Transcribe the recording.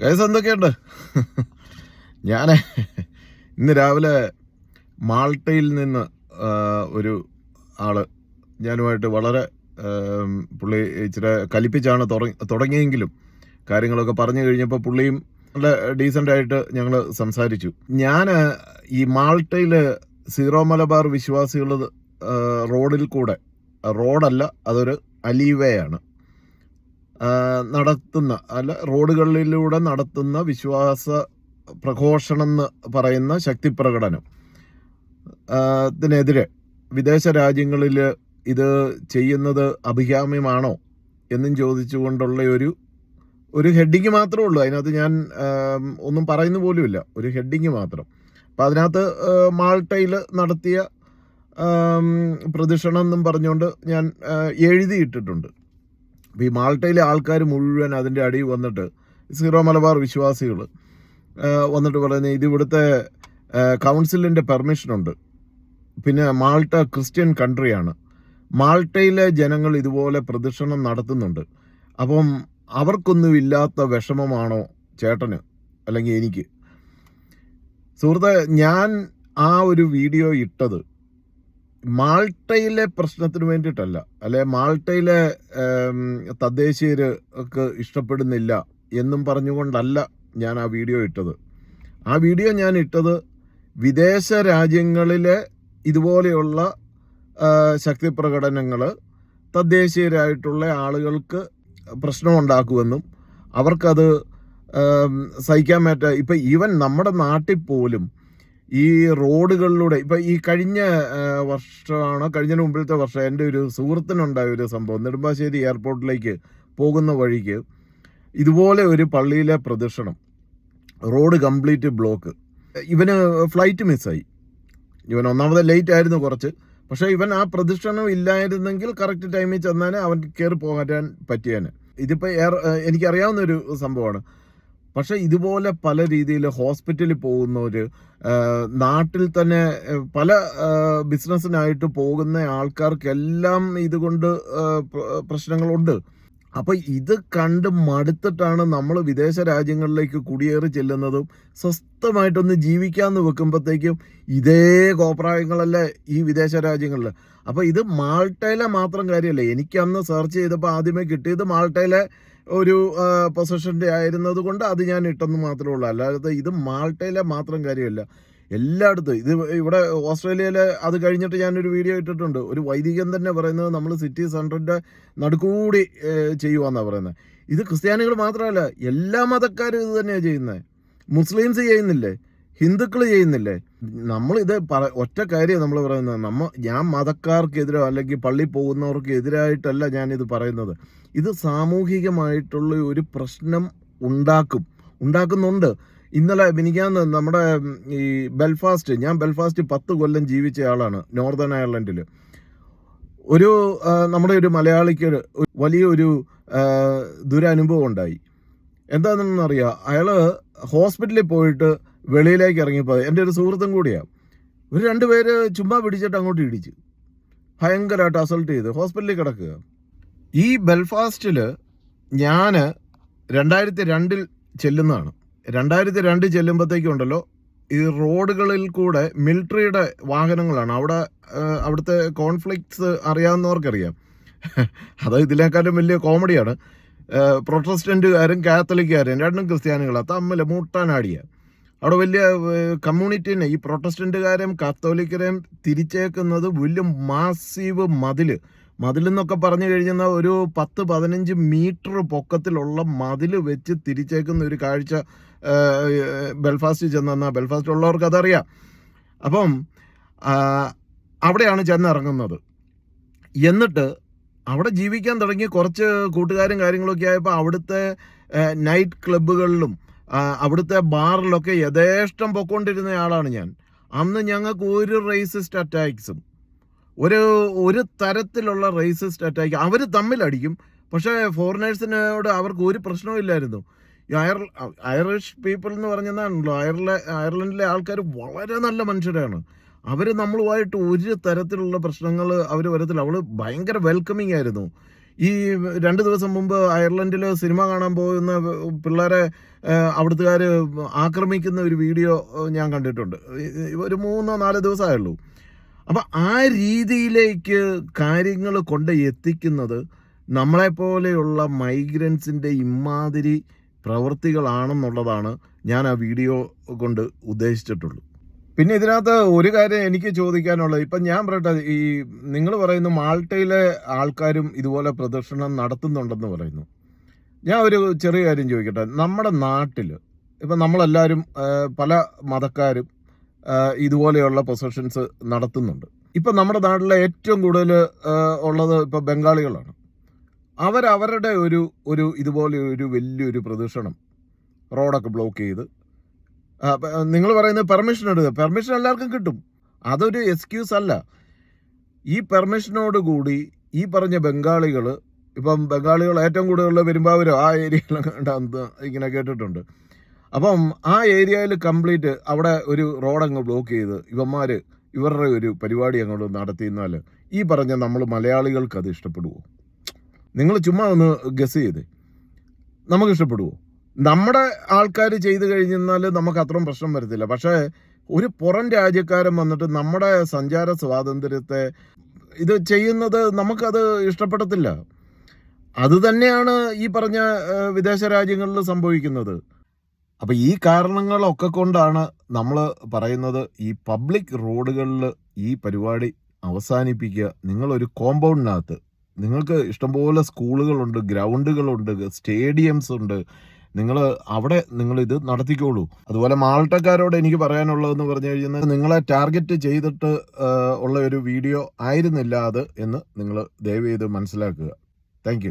Case എന്തൊക്കെയുണ്ട്? ഞാൻ ഇന്ന് രാവിലെ മാൾട്ടയിൽ നിന്ന് ഒരു ആൾ ഞാനുമായിട്ട് വളരെ പുള്ളി ഇച്ചിരി കലിപ്പിച്ചാണ് തുടങ്ങിയെങ്കിലും കാര്യങ്ങളൊക്കെ പറഞ്ഞു കഴിഞ്ഞപ്പോൾ പുള്ളിയും നല്ല ഡീസന്റ് ആയിട്ട് ഞങ്ങൾ സംസാരിച്ചു. ഞാൻ ഈ മാൾട്ടയിൽ സീറോ മലബാർ വിശ്വാസികൾ റോഡിൽ കൂടെ റോഡല്ല അതൊരു അലീവേ ആണ് ആ, നടത്തുന്ന അല്ല റോഡുകളിലൂടെ നടത്തുന്ന വിശ്വാസ പ്രഘോഷണം എന്ന് പറയുന്ന ശക്തിപ്രകടനം. ത്തിനെതിരെ വിദേശ രാജ്യങ്ങളിൽ ഇത് ചെയ്യുന്നത് അഭികാമ്യമാണോ എന്നും ചോദിച്ചുകൊണ്ടുള്ള ഒരു ഒരു ഹെഡിങ് മാത്രമേ ഉള്ളൂ. അതിനകത്ത് ഞാൻ ഒന്നും പറയുന്ന പോലുമില്ല. ഒരു ഹെഡിങ് മാത്രം. അപ്പം അതിനകത്ത് മാൾട്ടയിൽ നടത്തിയ പ്രദക്ഷിണം എന്നും പറഞ്ഞുകൊണ്ട് ഞാൻ എഴുതിയിട്ടിട്ടുണ്ട്. അപ്പോൾ ഈ മാൾട്ടയിലെ ആൾക്കാർ മുഴുവൻ അതിന്റെ അടിയിൽ വന്നിട്ട് സീറോ മലബാർ വിശ്വാസികൾ വന്നിട്ട് പറയുന്നത് ഇത് ഇവിടുത്തെ കൗൺസിലിന്റെ പെർമിഷനുണ്ട് പിന്നെ മാൾട്ട ക്രിസ്ത്യൻ കൺട്രിയാണ്. മാൾട്ടയിലെ ജനങ്ങൾ ഇതുപോലെ പ്രദക്ഷിണം നടത്തുന്നുണ്ട്. അപ്പം അവർക്കൊന്നും ഇല്ലാത്ത വിഷമമാണോ ചേട്ടന് അല്ലെങ്കിൽ എനിക്ക്? സുഹൃത്തെ ഞാൻ ആ ഒരു വീഡിയോ ഇട്ടത് മാൾട്ടയിലെ പ്രശ്നത്തിന് വേണ്ടിയിട്ടല്ല. അല്ലെ മാൾട്ടയിലെ തദ്ദേശീയർക്ക് ഇഷ്ടപ്പെടുന്നില്ല എന്നും പറഞ്ഞുകൊണ്ടല്ല ഞാൻ ആ വീഡിയോ ഇട്ടത്. ആ വീഡിയോ ഞാൻ ഇട്ടത് വിദേശ രാജ്യങ്ങളിലെ ഇതുപോലെയുള്ള ശക്തി പ്രകടനങ്ങൾ തദ്ദേശീയരായിട്ടുള്ള ആളുകൾക്ക് പ്രശ്നമുണ്ടാക്കുമെന്നും അവർക്കത് സഹിക്കാൻ പറ്റ ഇപ്പം ഈവൻ നമ്മുടെ നാട്ടിൽ പോലും ഈ റോഡുകളിലൂടെ ഇപ്പം ഈ കഴിഞ്ഞ വർഷമാണ് കഴിഞ്ഞ മുമ്പിലത്തെ വർഷം എന്റെ ഒരു സുഹൃത്തിനുണ്ടായ ഒരു സംഭവം നെടുമ്പാശ്ശേരി എയർപോർട്ടിലേക്ക് പോകുന്ന വഴിക്ക് ഇതുപോലെ ഒരു പള്ളിയിലെ പ്രദക്ഷിണം റോഡ് കംപ്ലീറ്റ് ബ്ലോക്ക്. ഇവന് ഫ്ലൈറ്റ് മിസ്സായി. ഇവൻ ഒന്നാമത് ലേറ്റ് ആയിരുന്നു കുറച്ച് പക്ഷേ ഇവൻ ആ പ്രദക്ഷിണം ഇല്ലായിരുന്നെങ്കിൽ കറക്റ്റ് ടൈമിൽ ചെന്നാൽ അവൻ കയറി പോകാൻ പറ്റിയേനെ. ഇതിപ്പോൾ എയർ എനിക്കറിയാവുന്ന ഒരു സംഭവമാണ്. പക്ഷേ ഇതുപോലെ പല രീതിയിൽ ഹോസ്പിറ്റലിൽ പോകുന്നവർ നാട്ടിൽ തന്നെ പല ബിസിനസ്സിനായിട്ട് പോകുന്ന ആൾക്കാർക്കെല്ലാം ഇതുകൊണ്ട് പ്രശ്നങ്ങളുണ്ട്. അപ്പൊ ഇത് കണ്ട് മടുത്തിട്ടാണ് നമ്മൾ വിദേശ രാജ്യങ്ങളിലേക്ക് കുടിയേറി ചെല്ലുന്നതും സ്വസ്ഥമായിട്ടൊന്ന് ജീവിക്കാന്ന് വെക്കുമ്പോഴത്തേക്കും ഇതേ കോപ്രായങ്ങളല്ലേ ഈ വിദേശ രാജ്യങ്ങളിൽ അപ്പൊ ഇത് മാൾട്ടയിലെ മാത്രം കാര്യമല്ല. എനിക്ക് അന്ന് സെർച്ച് ചെയ്തപ്പോൾ ആദ്യമേ കിട്ടിയത് മാൾട്ടയിലെ ഒരു പൊസിഷന്റെ ആയിരുന്നത് കൊണ്ട് അത് ഞാൻ ഇട്ടെന്ന് മാത്രമേ ഉള്ളൂ. അല്ലാതെ ഇത് മാൾട്ടയിലെ മാത്രം കാര്യമല്ല. എല്ലായിടത്തും ഇത് ഇവിടെ ഓസ്ട്രേലിയയിലെ അത് കഴിഞ്ഞിട്ട് ഞാനൊരു വീഡിയോ ഇട്ടിട്ടുണ്ട്. ഒരു വൈദികൻ തന്നെ പറയുന്നത് നമ്മൾ സിറ്റി സെന്ററിന്റെ നടുക്കൂടി ചെയ്യുവാന്നാണ് പറയുന്നത്. ഇത് ക്രിസ്ത്യാനികൾ മാത്രമല്ല എല്ലാ മതക്കാരും ഇത് തന്നെയാണ് ചെയ്യുന്നത്. മുസ്ലിംസ് ചെയ്യുന്നില്ലേ? ഹിന്ദുക്കൾ ചെയ്യുന്നില്ലേ? നമ്മൾ ഇത് പറ ഒറ്റ കാര്യം നമ്മൾ പറയുന്നത് നമ്മ ഞാൻ മതക്കാർക്കെതിരോ അല്ലെങ്കിൽ പള്ളി പോകുന്നവർക്ക് എതിരായിട്ടല്ല ഇത് പറയുന്നത്. ഇത് സാമൂഹികമായിട്ടുള്ള ഒരു പ്രശ്നം ഉണ്ടാക്കും. ഉണ്ടാക്കുന്നുണ്ട്. ഇന്നലെ എനിക്കാന്ന് നമ്മുടെ ഈ ബെൽഫാസ്റ്റ് ഞാൻ ബെൽഫാസ്റ്റ് പത്ത് കൊല്ലം ജീവിച്ച ആളാണ് നോർത്തേൺ അയർലൻഡിൽ ഒരു നമ്മുടെ ഒരു മലയാളിക്ക് വലിയൊരു ദുരനുഭവം ഉണ്ടായി. എന്താണെന്ന് അറിയാം അയാൾ ഹോസ്പിറ്റലിൽ പോയിട്ട് വെളിയിലേക്ക് ഇറങ്ങിപ്പോയി എന്റെ ഒരു സുഹൃത്തും കൂടിയാണ് ഒരു രണ്ടുപേര് ചുമ്മാ പിടിച്ചിട്ട് അങ്ങോട്ട് ഇടിച്ചു. ഭയങ്കരമായിട്ട് അസൾട്ട് ചെയ്ത് ഹോസ്പിറ്റലിൽ കിടക്കുക. ഈ ബെൽഫാസ്റ്റിൽ ഞാൻ രണ്ടായിരത്തി രണ്ടിൽ ചെല്ലുന്നതാണ്. രണ്ടായിരത്തി രണ്ട് ചെല്ലുമ്പോഴത്തേക്കും ഉണ്ടല്ലോ ഈ റോഡുകളിൽ കൂടെ മിലിറ്ററിയുടെ വാഹനങ്ങളാണ്. അവിടെ അവിടുത്തെ കോൺഫ്ലിക്ട്സ് അറിയാവുന്നവർക്കറിയാം. അത് ഇതിനേക്കാളും വലിയ കോമഡിയാണ് പ്രൊട്ടസ്റ്റന്റുകാരും കാത്തലിക്കുകാരും രണ്ടും ക്രിസ്ത്യാനികളാണ് തമ്മിൽ മൂട്ടാനാടിയ. അവിടെ വലിയ കമ്മ്യൂണിറ്റീനെ ഈ പ്രൊട്ടസ്റ്റന്റുകാരെയും കാത്തോലിക്കരെയും തിരിച്ചേക്കുന്നത് വലിയ മാസീവ് മതിൽ മതിലെന്നൊക്കെ പറഞ്ഞു കഴിഞ്ഞാൽ ഒരു പത്ത് പതിനഞ്ച് മീറ്റർ പൊക്കത്തിലുള്ള മതിൽ വെച്ച് തിരിച്ചേക്കുന്ന ഒരു കാഴ്ച ബെൽഫാസ്റ്റിൽ ബെൽഫാസ്റ്റ് ചെന്നാൽ ബെൽഫാസ്റ്റ് ഉള്ളവർക്ക് അതറിയാം. അപ്പം അവിടെയാണ് ചെന്നിറങ്ങുന്നത്. എന്നിട്ട് അവിടെ ജീവിക്കാൻ തുടങ്ങി കുറച്ച് കൂട്ടുകാരും കാര്യങ്ങളൊക്കെ ആയപ്പോൾ അവിടുത്തെ നൈറ്റ് ക്ലബ്ബുകളിലും അവിടുത്തെ ബാറിലൊക്കെ യഥേഷ്ടം പൊക്കൊണ്ടിരുന്ന ആളാണ് ഞാൻ. അന്ന് ഞങ്ങൾക്ക് ഒരു റേസിസ്റ്റ് അറ്റാക്സും ഒരു ഒരു തരത്തിലുള്ള റേസിസ്റ്റ് അറ്റാക്ക് അവർ തമ്മിലടിക്കും. പക്ഷേ ഫോറിനേഴ്സിനോട് അവർക്ക് ഒരു ഈ അയർ ഐറിഷ് പീപ്പിൾ എന്ന് പറഞ്ഞതാണല്ലോ അയർല അയർലൻഡിലെ ആൾക്കാർ വളരെ നല്ല മനുഷ്യരാണ്. അവർ നമ്മളുമായിട്ട് ഒരു തരത്തിലുള്ള പ്രശ്നങ്ങൾ അവർ വരത്തില്ല. അവൾ ഭയങ്കര വെൽക്കമിങ് ആയിരുന്നു. ഈ രണ്ട് ദിവസം മുമ്പ് അയർലൻഡിൽ സിനിമ കാണാൻ പോകുന്ന പിള്ളേരെ അവിടുത്തുകാർ ആക്രമിക്കുന്ന ഒരു വീഡിയോ ഞാൻ കണ്ടിട്ടുണ്ട്. ഒരു മൂന്നോ നാലോ ദിവസമായുള്ളൂ. അപ്പം ആ രീതിയിലേക്ക് കാര്യങ്ങൾ കൊണ്ട് എത്തിക്കുന്നത് നമ്മളെപ്പോലെയുള്ള മൈഗ്രൻസിന്റെ ഇമാതിരി പ്രവൃത്തികളാണെന്നുള്ളതാണ് ഞാൻ ആ വീഡിയോ കൊണ്ട് ഉദ്ദേശിച്ചിട്ടുള്ളൂ. പിന്നെ ഇതിനകത്ത് ഒരു കാര്യം എനിക്ക് ചോദിക്കാനുള്ളത്. ഇപ്പം ഞാൻ പറയട്ടെ ഈ നിങ്ങൾ പറയുന്നു മാൾട്ടയിലെ ആൾക്കാരും ഇതുപോലെ പ്രദർശനം നടത്തുന്നുണ്ടെന്ന് പറയുന്നു. ഞാൻ ഒരു ചെറിയ കാര്യം ചോദിക്കട്ടെ. നമ്മുടെ നാട്ടിൽ ഇപ്പം നമ്മളെല്ലാവരും പല മതക്കാരും ഇതുപോലെയുള്ള പൊസഷൻസ് നടത്തുന്നുണ്ട്. ഇപ്പം നമ്മുടെ നാട്ടിലെ ഏറ്റവും കൂടുതൽ ഉള്ളത് ഇപ്പം ബംഗാളികളാണ്. അവരവരുടെ ഒരു ഒരു ഇതുപോലെ ഒരു വലിയൊരു പ്രദർശനം റോഡൊക്കെ ബ്ലോക്ക് ചെയ്ത് നിങ്ങൾ പറയുന്നത് പെർമിഷൻ എടുക്കുക. പെർമിഷൻ എല്ലാവർക്കും കിട്ടും. അതൊരു എക്സ്ക്യൂസ് അല്ല. ഈ പെർമിഷനോട് കൂടി ഈ പറഞ്ഞ ബംഗാളികൾ ഇപ്പം ബംഗാളികൾ ഏറ്റവും കൂടുതലുള്ള പെരുമ്പാവൂരോ ആ ഏരിയയിലൊക്കെ ഇങ്ങനെ കേട്ടിട്ടുണ്ട്. അപ്പം ആ ഏരിയയിൽ കംപ്ലീറ്റ് അവിടെ ഒരു റോഡങ്ങ് ബ്ലോക്ക് ചെയ്ത് ഇവന്മാർ ഇവരുടെ ഒരു പരിപാടി അങ്ങോട്ട് നടത്തിയെന്നാൽ ഈ പറഞ്ഞ നമ്മൾ മലയാളികൾക്ക് അത് ഇഷ്ടപ്പെടുമോ നിങ്ങൾ ചുമ്മാ ഒന്ന് ഗസ് ചെയ്തേ. നമുക്ക് ഇഷ്ടപ്പെടുവോ? നമ്മുടെ ആൾക്കാർ ചെയ്തു കഴിഞ്ഞാൽ നമുക്ക് അത്രയും പ്രശ്നം വരത്തില്ല. പക്ഷേ ഒരു പുറം രാജ്യക്കാരൻ വന്നിട്ട് നമ്മുടെ സഞ്ചാര സ്വാതന്ത്ര്യത്തെ ഇത് ചെയ്യുന്നത് നമുക്കത് ഇഷ്ടപ്പെടത്തില്ല. അത് തന്നെയാണ് ഈ പറഞ്ഞ വിദേശ രാജ്യങ്ങളിൽ സംഭവിക്കുന്നത്. അപ്പം ഈ കാരണങ്ങളൊക്കെ കൊണ്ടാണ് നമ്മൾ പറയുന്നത് ഈ പബ്ലിക് റോഡുകളിൽ ഈ പരിപാടി അവസാനിപ്പിക്കുക. നിങ്ങളൊരു കോമ്പൗണ്ടിനകത്ത്. നിങ്ങൾക്ക് ഇഷ്ടംപോലെ സ്കൂളുകളുണ്ട് ഗ്രൗണ്ടുകളുണ്ട് സ്റ്റേഡിയംസ് ഉണ്ട് നിങ്ങൾ അവിടെ നിങ്ങൾ ഇത് നടത്തിക്കോളൂ. അതുപോലെ മാൾട്ടക്കാരോട് എനിക്ക് പറയാനുള്ളതെന്ന് പറഞ്ഞു കഴിഞ്ഞാൽ നിങ്ങളെ ടാർഗറ്റ് ചെയ്തിട്ട് ഉള്ള ഒരു വീഡിയോ ആയിരുന്നില്ല അത് എന്ന് നിങ്ങൾ ദയവ് ചെയ്ത് മനസ്സിലാക്കുക. താങ്ക്